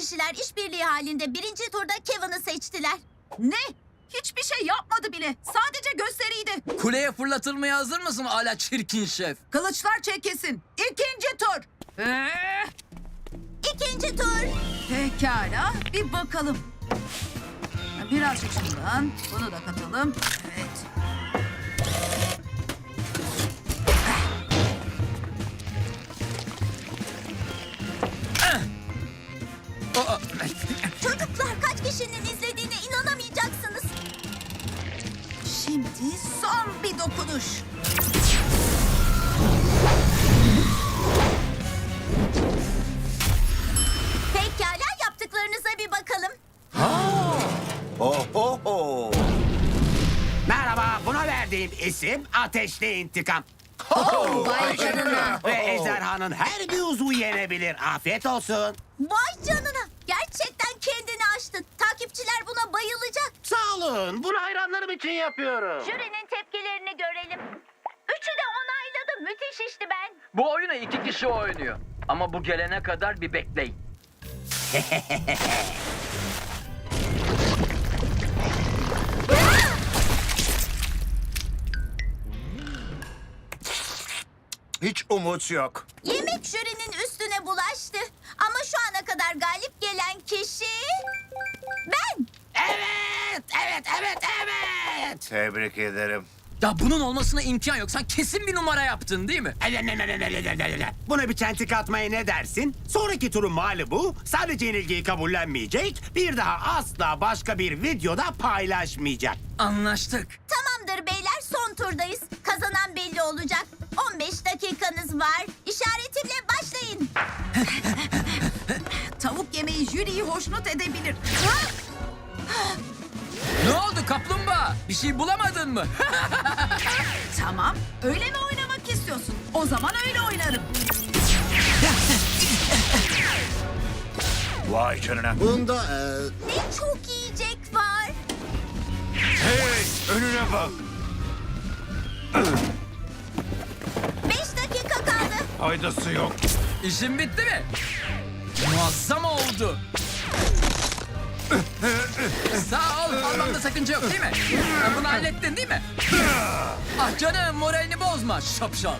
kişiler işbirliği halinde birinci turda Kevin'i seçtiler. Ne? Hiçbir şey yapmadı bile. Sadece gösteriydi. Kuleye fırlatılmaya hazır mısın hala çirkin şef? Kılıçlar çekilsin. İkinci tur. Ee, İkinci tur. pekala bir bakalım. Birazcık şundan. Bunu da katalım. Evet. Çocuklar kaç kişinin izlediğine inanamayacaksınız. Şimdi son bir dokunuş. Pekala yaptıklarınıza bir bakalım. Merhaba, buna verdiğim isim Ateşli İntikam. Vay canına. Ve ejderhanın her bir uzvu yenebilir. Afiyet olsun. Vay canına. Gerçekten kendini aştın. Takipçiler buna bayılacak. Sağ olun, bunu hayranlarım için yapıyorum. Jürinin tepkilerini görelim. Üçü de onayladı. Müthiş işti ben. bu oyunu iki kişi oynuyor. Ama bu gelene kadar bir bekleyin. Hiç umut yok. Yemek jürinin üstüne bulaştı. Ama şu ana kadar galip gelen kişi... Ben. Evet, evet, evet, evet. Tebrik ederim. Ya bunun olmasına imkan yok. Sen kesin bir numara yaptın değil mi? Buna bir çentik atmaya ne dersin? Sonraki turun mali bu. Sadece yenilgiyi kabullenmeyecek. Bir daha asla başka bir videoda paylaşmayacak. Anlaştık. Tamamdır beyler son turdayız. Tavuk yemeği jüriyi hoşnut edebilir. Ha? Ne oldu kaplumbağa? Bir şey bulamadın mı? Tamam. Öyle mi oynamak istiyorsun? O zaman öyle oynarım. Vay canına. Bunda e, Ne çok yiyecek var. Hey önüne bak. 5 dakika kaldı. Faydası yok. İşin bitti mi? Muazzam oldu. Sağ ol. Almamda sakınca yok değil mi? Bunu hallettin değil mi? Ah canım moralini bozma şapşal.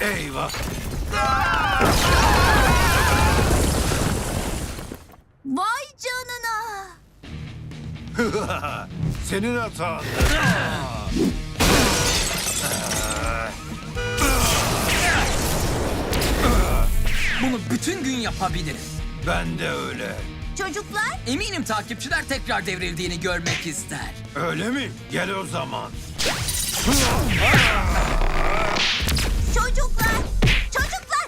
Eyvah. Vay canına. Senin hatan. Bunu bütün gün yapabilirim. Ben de öyle. Çocuklar Eminim takipçiler tekrar devrildiğini görmek ister. Öyle mi? Gel o zaman. Çocuklar! Çocuklar!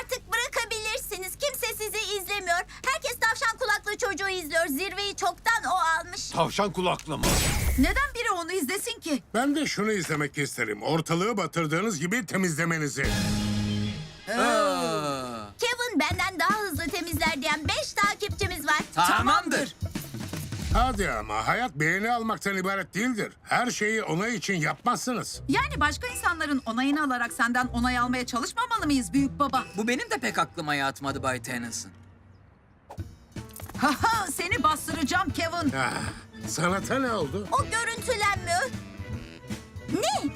Artık bırakabilirsiniz. Kimse sizi izlemiyor. Herkes tavşan kulaklı çocuğu izliyor. Zirveyi çoktan o almış. Tavşan kulaklı mı? Neden biri onu izlesin ki? ben de şunu izlemek isterim. Ortalığı batırdığınız gibi temizlemenizi. Aa, tamamdır. Hadi ama hayat beğeni almaktan ibaret değildir. Her şeyi onay için yapmazsınız. Yani başka insanların onayını alarak senden onay almaya çalışmamalı mıyız büyük baba? Bu benim de pek aklıma yatmadı Bay Tennyson. Haha seni bastıracağım Kevin. Ah, sanata ne oldu? O görüntülenmiyor. Ne?